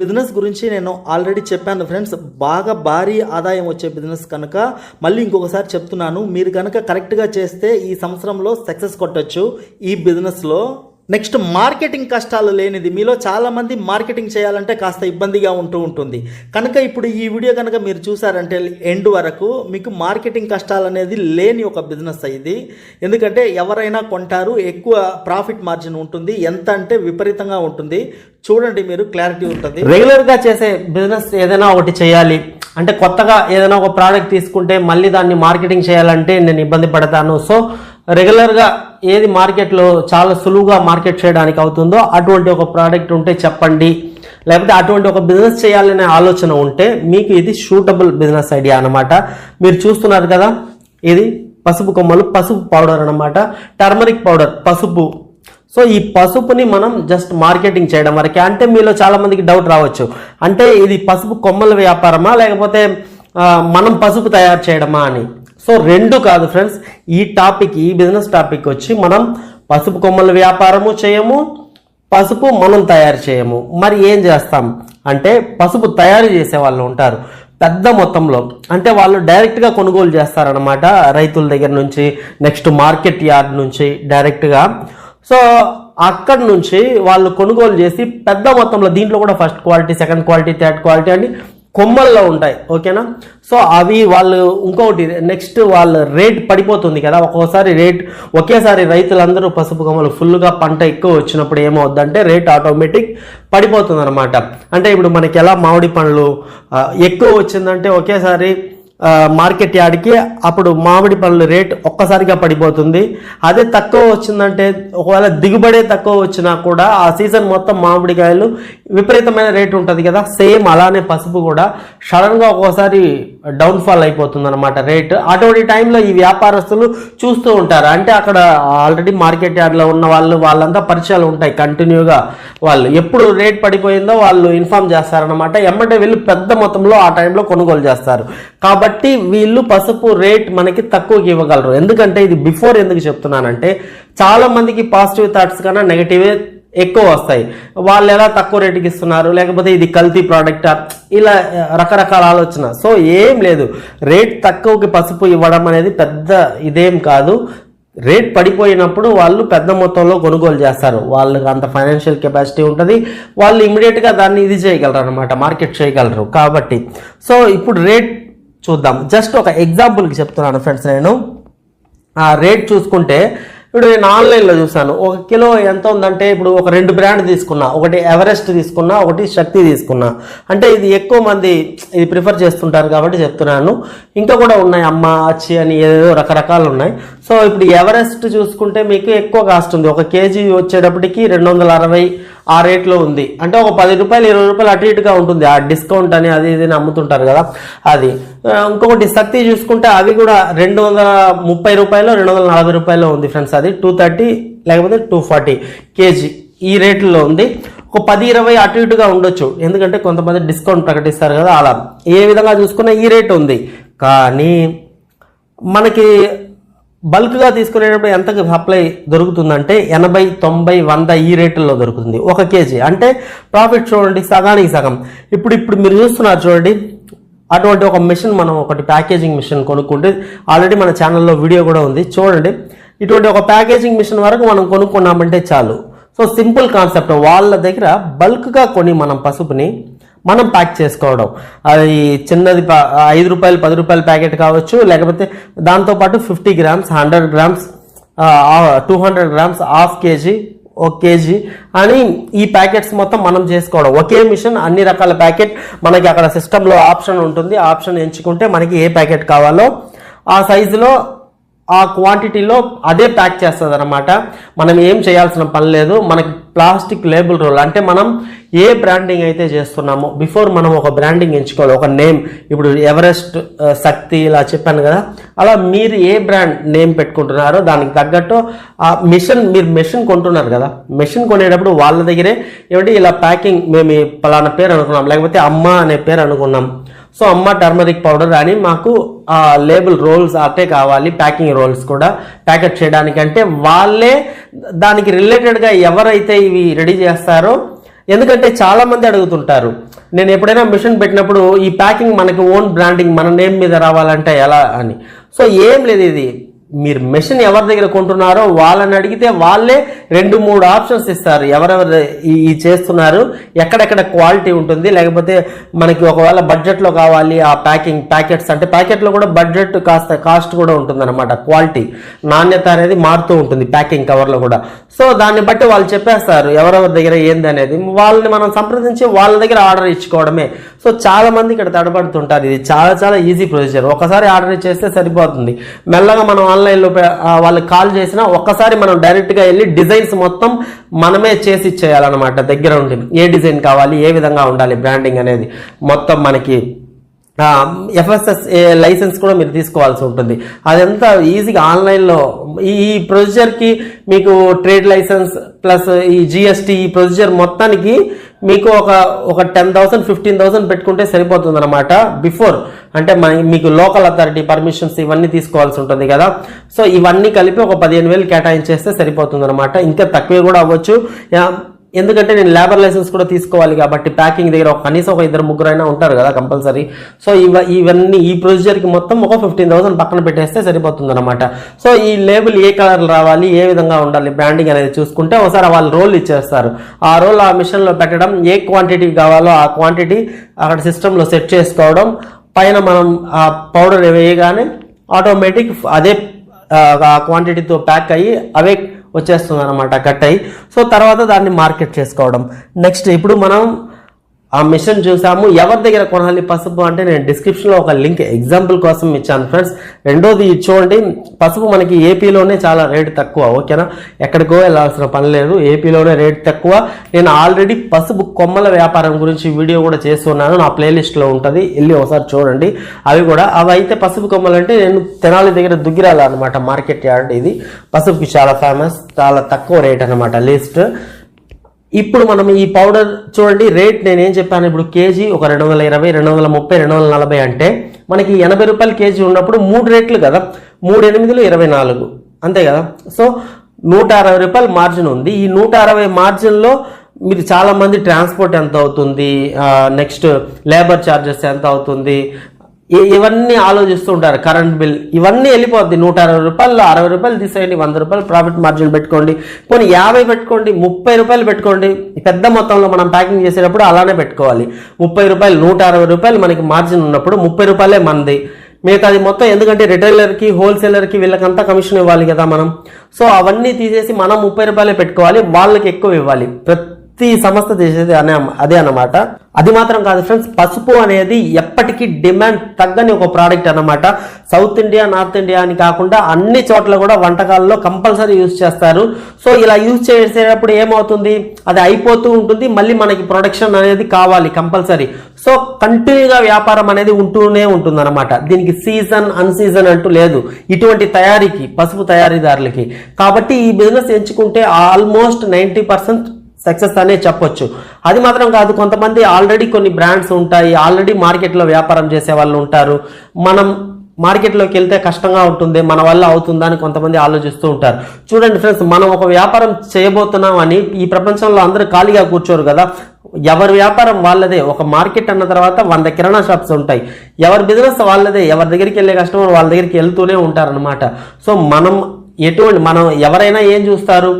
Business గురించి నేను already చెప్పాను ఫ్రెండ్స్. బాగా భారీ ఆదాయం వచ్చే బిజినెస్ కనుక మళ్ళీ ఇంకొకసారి చెప్తున్నాను. మీరు కనుక కరెక్ట్గా చేస్తే ఈ సంవత్సరంలో సక్సెస్ కొట్టచ్చు ఈ బిజినెస్లో. నెక్స్ట్ మార్కెటింగ్ కష్టాలు లేనిది మీలో చాలామంది మార్కెటింగ్ చేయాలంటే కాస్త ఇబ్బందిగా ఉంటూ ఉంటుంది. కనుక ఇప్పుడు ఈ వీడియో కనుక మీరు చూసారంటే ఎండ్ వరకు మీకు మార్కెటింగ్ కష్టాలు అనేది లేని ఒక బిజినెస్ ఇది. ఎందుకంటే ఎవరైనా కొంటారు ఎక్కువ ప్రాఫిట్ మార్జిన్ ఉంటుంది ఎంత అంటే విపరీతంగా ఉంటుంది. చూడండి మీరు క్లారిటీ ఉంటుంది. రెగ్యులర్గా చేసే బిజినెస్ ఏదైనా ఒకటి చేయాలి. అంటే కొత్తగా ఏదైనా ఒక ప్రోడక్ట్ తీసుకుంటే మళ్ళీ దాన్ని మార్కెటింగ్ చేయాలంటే నేను ఇబ్బంది పడతాను. సో రెగ్యులర్గా ఏది మార్కెట్లో చాలా సులువుగా మార్కెట్ చేయడానికి అవుతుందో అటువంటి ఒక ప్రోడక్ట్ ఉంటే చెప్పండి. లేకపోతే అటువంటి ఒక బిజినెస్ చేయాలనే ఆలోచన ఉంటే మీకు ఇది షూటబుల్ బిజినెస్ ఐడియా అనమాట మీరు చూస్తున్నారు కదా ఇది పసుపు కొమ్మలు పసుపు పౌడర్ అనమాట టర్మరిక్ పౌడర్ పసుపు. సో ఈ పసుపుని మనం జస్ట్ మార్కెటింగ్ చేయడం వరకే. అంటే మీలో చాలామందికి డౌట్ రావచ్చు. అంటే ఇది పసుపు కొమ్మల వ్యాపారమా లేకపోతే మనం పసుపు తయారు చేయడమా అని. సో రెండు కాదు ఫ్రెండ్స్ ఈ టాపిక్ ఈ బిజినెస్ టాపిక్ వచ్చి మనం పసుపు కొమ్మల వ్యాపారము చేయము పసుపు మనం తయారు చేయము. మరి ఏం చేస్తాం? అంటే పసుపు తయారు చేసే వాళ్ళు ఉంటారు. పెద్ద మొత్తంలో అంటే వాళ్ళు డైరెక్ట్గా కొనుగోలు చేస్తారనమాట రైతుల దగ్గర నుంచి నెక్స్ట్ మార్కెట్ యార్డ్ నుంచి డైరెక్ట్గా సో అక్కడ నుంచి వాళ్ళు కొనుగోలు చేసి పెద్ద మొత్తంలో దీంట్లో కూడా first quality second quality third quality అని కొమ్మల్లో ఉంటాయి ఓకేనా? సో అవి వాళ్ళు ఇంకొకటి నెక్స్ట్ వాళ్ళ రేట్ పడిపోతుంది కదా ఒక్కోసారి రేట్ ఒకేసారి రైతులందరూ పసుపు కొమ్మలు ఫుల్గా పంట ఎక్కువ వచ్చినప్పుడు ఏమవుద్దంటే రేట్ ఆటోమేటిక్ పడిపోతుంది అనమాట అంటే ఇప్పుడు మనకి ఎలా మామిడి పండ్లు ఎక్కువ వచ్చిందంటే ఒకేసారి మార్కెట్ యార్డ్కి అప్పుడు మామిడి పళ్ళు రేట్ ఒక్కసారిగా పడిపోతుంది. అదే తక్కువ వచ్చిందంటే ఒకవేళ దిగుబడే తక్కువ వచ్చినా కూడా ఆ సీజన్ మొత్తం మామిడికాయలు విపరీతమైన రేట్ ఉంటుంది కదా. సేమ్ అలానే పసుపు కూడా. సడన్గా ఒక్కోసారి డౌన్ఫాల్ అయిపోతుంది అనమాట రేట్ అటువంటి టైంలో ఈ వ్యాపారస్తులు చూస్తూ ఉంటారు. అంటే అక్కడ ఆల్రెడీ మార్కెట్ యార్డ్లో ఉన్న వాళ్ళు వాళ్ళంతా పరిచయాలు ఉంటాయి కంటిన్యూగా వాళ్ళు ఎప్పుడు రేట్ పడిపోయిందో వాళ్ళు ఇన్ఫామ్ చేస్తారనమాట ఎమ్మటే వెళ్ళి పెద్ద మొత్తంలో ఆ టైంలో కొనుగోలు చేస్తారు. కాబట్టి వీళ్ళు పసుపు రేట్ మనకి తక్కువకి ఇవ్వగలరు. ఎందుకంటే ఇది బిఫోర్ ఎందుకు చెప్తున్నానంటే చాలా మందికి పాజిటివ్ థాట్స్ కన్నా నెగిటివే ఎక్కువ వస్తాయి. వాళ్ళు ఎలా తక్కువ రేటుకి ఇస్తున్నారు? లేకపోతే ఇది కల్తీ ప్రోడక్టా ఇలా రకరకాల ఆలోచన. సో ఏం లేదు. రేట్ తక్కువకి పసుపు ఇవ్వడం అనేది పెద్ద ఇదేం కాదు. రేట్ పడిపోయినప్పుడు వాళ్ళు పెద్ద మొత్తంలో కొనుగోలు చేస్తారు. వాళ్ళకి అంత ఫైనాన్షియల్ కెపాసిటీ ఉంటుంది. వాళ్ళు ఇమీడియట్గా దాన్ని ఇది చేయగలరు అనమాట మార్కెట్ చేయగలరు కాబట్టి. సో ఇప్పుడు రేట్ చూద్దాం. జస్ట్ ఒక ఎగ్జాంపుల్కి చెప్తున్నాను ఫ్రెండ్స్ నేను. ఆ రేట్ చూసుకుంటే ఇప్పుడు నేను ఆన్లైన్లో చూసాను ఒక కిలో ఎంత ఉందంటే ఇప్పుడు ఒక రెండు బ్రాండ్ తీసుకున్నా. ఒకటి ఎవరెస్ట్ తీసుకున్నా ఒకటి శక్తి తీసుకున్నా. అంటే ఇది ఎక్కువ మంది ఇది ప్రిఫర్ చేస్తుంటారు కాబట్టి చెప్తున్నాను. ఇంకా కూడా ఉన్నాయి అమ్మ అచ్చి అని ఏదేదో రకరకాలు ఉన్నాయి. సో ఇప్పుడు ఎవరెస్ట్ చూసుకుంటే మీకు ఎక్కువ కాస్ట్ ఉంది. ఒక కేజీ వచ్చేటప్పటికి రెండు వందల అరవై ఆ రేట్లో ఉంది. అంటే ఒక పది రూపాయలు ఇరవై రూపాయలు అటు ఇటుగా ఉంటుంది. ఆ డిస్కౌంట్ అని అది ఇది అమ్ముతుంటారు కదా అది. ఇంకొకటి శక్తి చూసుకుంటే అది కూడా రెండు వందల ముప్పై రూపాయలు రెండు వందల నలభై రూపాయలు ఉంది ఫ్రెండ్స్ అది. టూ థర్టీ లేకపోతే టూ ఫార్టీ కేజీ ఈ రేట్లో ఉంది. ఒక పది ఇరవై అటు ఇటుగా ఉండొచ్చు. ఎందుకంటే కొంతమంది డిస్కౌంట్ ప్రకటిస్తారు కదా అలా. ఏ విధంగా చూసుకున్నా ఈ రేట్ ఉంది. కానీ మనకి బల్క్గా తీసుకునేటప్పుడు ఎంత సప్లై దొరుకుతుందంటే ఎనభై తొంభై వంద ఈ రేట్లలో దొరుకుతుంది. ఒక కేజీ. అంటే ప్రాఫిట్ చూడండి సగానికి సగం. ఇప్పుడు ఇప్పుడు మీరు చూస్తున్నారు చూడండి అటువంటి ఒక మిషన్ మనం ఒకటి ప్యాకేజింగ్ మిషన్ కొనుక్కుంటే ఆల్రెడీ మన ఛానల్లో వీడియో కూడా ఉంది. చూడండి ఇటువంటి ఒక ప్యాకేజింగ్ మిషన్ వరకు మనం కొనుక్కున్నామంటే చాలు. సో సింపుల్ కాన్సెప్ట్ వాళ్ళ దగ్గర బల్క్గా కొని మనం పసుపుని మనం ప్యాక్ చేసుకోవడం. అది చిన్నది ఐదు రూపాయలు పది రూపాయల ప్యాకెట్ కావచ్చు లేకపోతే దాంతోపాటు fifty grams hundred grams two hundred grams half KG ఒక కేజీ అని ఈ ప్యాకెట్స్ మొత్తం మనం చేసుకోవడం. ఒకే మిషన్ అన్ని రకాల ప్యాకెట్ మనకి అక్కడ సిస్టంలో ఆప్షన్ ఉంటుంది. ఆప్షన్ ఎంచుకుంటే మనకి ఏ ప్యాకెట్ కావాలో ఆ సైజులో ఆ క్వాంటిటీలో అదే ప్యాక్ చేస్తుంది అనమాట మనం ఏం చేయాల్సిన పని లేదు. మనకి ప్లాస్టిక్ లేబుల్ రోల్ అంటే మనం ఏ బ్రాండింగ్ అయితే చేస్తున్నామో బిఫోర్ మనం ఒక బ్రాండింగ్ ఎంచుకోవాలి ఒక నేమ్ ఇప్పుడు ఎవరెస్ట్ శక్తి uh, ఇలా చెప్పాను కదా. అలా మీరు ఏ బ్రాండ్ నేమ్ పెట్టుకుంటున్నారో దానికి తగ్గట్టు ఆ మిషన్ మీరు మెషిన్ కొంటున్నారు కదా. మెషిన్ కొనేటప్పుడు వాళ్ళ దగ్గరే ఏమిటి ఇలా ప్యాకింగ్ మేము పలానా పేరు అనుకున్నాం లేకపోతే అమ్మ అనే పేరు అనుకున్నాం. సో అమ్మ టర్మరిక్ పౌడర్ అని మాకు ఆ లేబుల్ రోల్స్ అట్టే కావాలి ప్యాకింగ్ రోల్స్ కూడా. ప్యాకెట్ చేయడానికంటే వాళ్ళే దానికి రిలేటెడ్గా ఎవరైతే ఇవి రెడీ చేస్తారో ఎందుకంటే చాలామంది అడుగుతుంటారు నేను ఎప్పుడైనా మిషన్ పెట్టినప్పుడు ఈ ప్యాకింగ్ మనకి ఓన్ బ్రాండింగ్ మన నేమ్ మీద రావాలంటే ఎలా అని. సో ఏం లేదు ఇది. మీరు మెషిన్ ఎవరి దగ్గర కొంటున్నారో వాళ్ళని అడిగితే వాళ్ళే రెండు మూడు ఆప్షన్స్ ఇస్తారు. ఎవరెవరు ఈ చేస్తున్నారు ఎక్కడెక్కడ క్వాలిటీ ఉంటుంది లేకపోతే మనకి ఒకవేళ బడ్జెట్లో కావాలి ఆ ప్యాకింగ్ ప్యాకెట్స్ అంటే ప్యాకెట్లో కూడా బడ్జెట్ కాస్త కాస్ట్ కూడా ఉంటుందన్నమాట క్వాలిటీ నాణ్యత అనేది మారుతూ ఉంటుంది ప్యాకింగ్ కవర్లో కూడా. సో దాన్ని బట్టి వాళ్ళు చెప్పేస్తారు ఎవరెవరి దగ్గర ఏంది అనేది వాళ్ళని మనం సంప్రదించి వాళ్ళ దగ్గర ఆర్డర్ ఇచ్చుకోవడమే. సో చాలా మంది ఇక్కడ తడబడుతుంటారు. ఇది చాలా చాలా ఈజీ ప్రొసీజర్ ఒకసారి ఆర్డర్ చేస్తే సరిపోతుంది. మెల్లగా మనం ఆన్లైన్లో వాళ్ళకి కాల్ చేసినా ఒక్కసారి మనం డైరెక్ట్గా వెళ్ళి డిజైన్స్ మొత్తం మనమే చేసి ఇచ్చేయాలన్నమాట దగ్గర ఉండి. ఏ డిజైన్ కావాలి ఏ విధంగా ఉండాలి బ్రాండింగ్ అనేది మొత్తం మనకి. ఎఫ్ఎస్ఎస్ లైసెన్స్ కూడా మీరు తీసుకోవాల్సి ఉంటుంది. అదంతా ఈజీగా ఆన్లైన్లో ఈ ఈ ప్రొసీజర్కి మీకు ట్రేడ్ లైసెన్స్ ప్లస్ ఈ జిఎస్టీ ఈ ప్రొసీజర్ మొత్తానికి మీకు ఒక ఒక టెన్ థౌసండ్ ఫిఫ్టీన్ థౌసండ్ పెట్టుకుంటే సరిపోతుంది అనమాట బిఫోర్ అంటే మీకు లోకల్ అథారిటీ పర్మిషన్స్ ఇవన్నీ తీసుకోవాల్సి ఉంటుంది కదా. సో ఇవన్నీ కలిపి ఒక పదిహేను వేలు కేటాయించేస్తే సరిపోతుంది అనమాట ఇంకా తక్కువే కూడా అవ్వచ్చు. ఎందుకంటే నేను లేబర్ లైసెన్స్ కూడా తీసుకోవాలి కాబట్టి ప్యాకింగ్ దగ్గర ఒక కనీసం ఒక ఇద్దరు ముగ్గురు అయినా ఉంటారు కదా కంపల్సరీ. సో ఇవ ఇవన్నీ ఈ ప్రొసీజర్కి మొత్తం ఒక ఫిఫ్టీన్ థౌసండ్ పక్కన పెట్టేస్తే సరిపోతుంది అనమాట సో ఈ లేబుల్ ఏ కలర్ రావాలి ఏ విధంగా ఉండాలి బ్రాండింగ్ అనేది చూసుకుంటే ఒకసారి వాళ్ళు రోల్ ఇచ్చేస్తారు. ఆ రోల్ ఆ మిషన్లో పెట్టడం ఏ క్వాంటిటీ కావాలో ఆ క్వాంటిటీ అక్కడ సిస్టంలో సెట్ చేసుకోవడం పైన మనం ఆ పౌడర్ వేయగానే ఆటోమేటిక్ అదే ఆ క్వాంటిటీతో ప్యాక్ అయ్యి అవే వచ్చేస్తుంది అనమాట కట్ అయ్యి. సో తర్వాత దాన్ని మార్కెట్ చేసుకోవడం. నెక్స్ట్ ఇప్పుడు మనం ఆ మిషన్ చూసాము. ఎవరి దగ్గర కొనాలి పసుపు అంటే నేను డిస్క్రిప్షన్లో ఒక లింక్ ఎగ్జాంపుల్ కోసం ఇచ్చాను ఫ్రెండ్స్ రెండోది ఇది చూడండి. పసుపు మనకి ఏపీలోనే చాలా రేటు తక్కువ ఓకేనా ఎక్కడికో వెళ్ళాల్సిన పని లేదు. ఏపీలోనే రేట్ తక్కువ. నేను ఆల్రెడీ పసుపు కొమ్మల వ్యాపారం గురించి వీడియో కూడా చేస్తున్నాను. నా ప్లేలిస్ట్లో ఉంటుంది. వెళ్ళి ఒకసారి చూడండి. అవి కూడా అవి అయితే పసుపు కొమ్మలు అంటే నేను తెనాలి దగ్గర దుగ్గిరాలన్నమాట మార్కెట్ యార్డ్ ఇది. పసుపుకి చాలా ఫేమస్ చాలా తక్కువ రేట్ అనమాట లిస్ట్ ఇప్పుడు మనం ఈ పౌడర్ చూడండి రేట్ నేను ఏం చెప్పాను? ఇప్పుడు కేజీ ఒక రెండు వందల ఇరవై రెండు వందల ముప్పై రెండు వందల నలభై అంటే మనకి ఎనభై రూపాయలు కేజీ ఉన్నప్పుడు మూడు రేట్లు కదా. మూడు ఎనిమిదిలో ఇరవై నాలుగు. అంతే కదా? సో నూట అరవై రూపాయలు మార్జిన్ ఉంది. ఈ నూట అరవై మార్జిన్లో మీరు చాలా మంది ట్రాన్స్పోర్ట్ ఎంత అవుతుంది? నెక్స్ట్ లేబర్ ఛార్జెస్ ఎంత అవుతుంది? ఇవన్నీ ఆలోచిస్తూ ఉంటారు కరెంట్ బిల్ ఇవన్నీ వెళ్ళిపోద్ది. నూట అరవై రూపాయలు అరవై రూపాయలు తీసేయండి వంద రూపాయలు ప్రాఫిట్ మార్జిన్ పెట్టుకోండి. కొన్ని యాభై పెట్టుకోండి ముప్పై రూపాయలు పెట్టుకోండి. పెద్ద మొత్తంలో మనం ప్యాకింగ్ చేసేటప్పుడు అలానే పెట్టుకోవాలి. ముప్పై రూపాయలు నూట అరవై రూపాయలు మనకి మార్జిన్ ఉన్నప్పుడు ముప్పై రూపాయలే మనది మిగతాది మొత్తం ఎందుకంటే రిటైలర్కి హోల్సేలర్కి వీళ్ళకంతా కమిషన్ ఇవ్వాలి కదా మనం. సో అవన్నీ తీసేసి మనం ముప్పై రూపాయలే పెట్టుకోవాలి. వాళ్ళకి ఎక్కువ ఇవ్వాలి. ప్రతి ఈ సంస్థ చేసేది అనే అదే అన్నమాట. అది మాత్రం కాదు ఫ్రెండ్స్ పసుపు అనేది ఎప్పటికీ డిమాండ్ తగ్గని ఒక ప్రోడక్ట్ అన్నమాట. సౌత్ ఇండియా నార్త్ ఇండియా అని కాకుండా అన్ని చోట్ల కూడా వంటకాల్లో కంపల్సరీ యూజ్ చేస్తారు. సో ఇలా యూజ్ చేసేటప్పుడు ఏమవుతుంది? అది అయిపోతూ ఉంటుంది. మళ్ళీ మనకి ప్రొడక్షన్ అనేది కావాలి కంపల్సరీ సో కంటిన్యూగా వ్యాపారం అనేది ఉంటూనే ఉంటుంది అనమాట దీనికి సీజన్ అన్సీజన్ అంటూ లేదు. ఇటువంటి తయారీకి పసుపు తయారీదారులకి. కాబట్టి ఈ బిజినెస్ ఎంచుకుంటే ఆల్మోస్ట్ నైంటీ పర్సెంట్ సక్సెస్ అనే చెప్పొచ్చు. అది మాత్రం కాదు కొంతమంది ఆల్రెడీ కొన్ని బ్రాండ్స్ ఉంటాయి ఆల్రెడీ మార్కెట్లో వ్యాపారం చేసే వాళ్ళు ఉంటారు. మనం మార్కెట్లోకి వెళ్తే కష్టంగా ఉంటుంది మన వల్ల అవుతుందా అని కొంతమంది ఆలోచిస్తూ ఉంటారు. చూడండి ఫ్రెండ్స్ మనం ఒక వ్యాపారం చేయబోతున్నాం అని ఈ ప్రపంచంలో అందరూ ఖాళీగా కూర్చోరు కదా. ఎవరి వ్యాపారం వాళ్ళదే ఒక మార్కెట్ అన్న తర్వాత వంద కిరాణా షాప్స్ ఉంటాయి. ఎవరి బిజినెస్ వాళ్ళదే ఎవరి దగ్గరికి వెళ్ళే కస్టమర్ వాళ్ళ దగ్గరికి వెళ్తూనే ఉంటారనమాట సో మనం ఎటువంటి మనం ఎవరైనా ఏం చూస్తారు?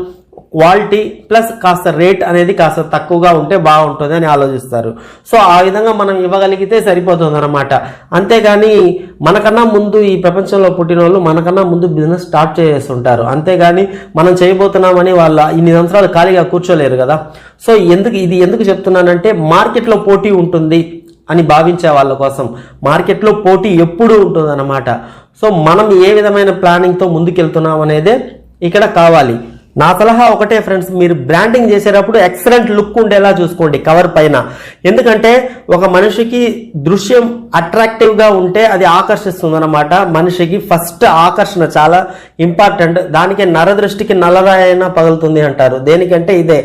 క్వాలిటీ ప్లస్ కాస్త రేట్ అనేది కాస్త తక్కువగా ఉంటే బాగుంటుంది అని ఆలోచిస్తారు. సో ఆ విధంగా మనం ఇవ్వగలిగితే సరిపోతుంది అనమాట అంతేగాని మనకన్నా ముందు ఈ ప్రపంచంలో పుట్టిన వాళ్ళు మనకన్నా ముందు బిజినెస్ స్టార్ట్ చేస్తుంటారు. అంతేగాని మనం చేయబోతున్నామని వాళ్ళ ఇన్ని సంవత్సరాలు ఖాళీగా కూర్చోలేరు కదా. సో ఎందుకు ఇది ఎందుకు చెప్తున్నానంటే మార్కెట్లో పోటీ ఉంటుంది అని భావించే వాళ్ళ కోసం. మార్కెట్లో పోటీ ఎప్పుడూ ఉంటుంది సో మనం ఏ విధమైన ప్లానింగ్తో ముందుకెళ్తున్నాం అనేదే ఇక్కడ కావాలి. నా సలహా ఒకటే ఫ్రెండ్స్ మీరు బ్రాండింగ్ చేసేటప్పుడు ఎక్సలెంట్ లుక్ ఉండేలా చూసుకోండి కవర్ పైన. ఎందుకంటే ఒక మనిషికి దృశ్యం అట్రాక్టివ్గా ఉంటే అది ఆకర్షిస్తుంది అనమాట మనిషికి ఫస్ట్ ఆకర్షణ చాలా ఇంపార్టెంట్ దానికి నరదృష్టికి నల్లరాయి అయినా పగులుతుంది అంటారు. దేనికంటే ఇదే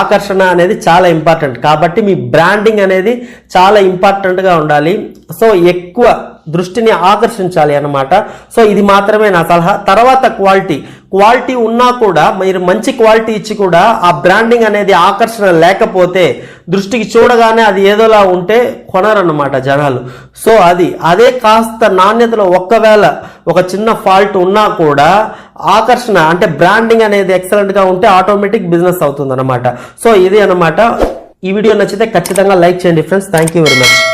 ఆకర్షణ అనేది చాలా ఇంపార్టెంట్ కాబట్టి మీ బ్రాండింగ్ అనేది చాలా ఇంపార్టెంట్గా ఉండాలి. సో ఎక్కువ దృష్టిని ఆకర్షించాలి అన్నమాట. సో ఇది మాత్రమే నా సలహా. తర్వాత క్వాలిటీ క్వాలిటీ ఉన్నా కూడా మీరు మంచి క్వాలిటీ ఇచ్చి కూడా ఆ బ్రాండింగ్ అనేది ఆకర్షణ లేకపోతే దృష్టికి చూడగానే అది ఏదోలా ఉంటే కొనరన్నమాట జనాలు. సో అది అదే కాస్త నాణ్యతలో ఒక్కవేళ ఒక చిన్న ఫాల్ట్ ఉన్నా కూడా ఆకర్షణ అంటే బ్రాండింగ్ అనేది ఎక్సలెంట్గా ఉంటే ఆటోమేటిక్ బిజినెస్ అవుతుంది అనమాట సో ఇది అనమాట ఈ వీడియో నచ్చితే ఖచ్చితంగా లైక్ చేయండి friends. Thank you very much.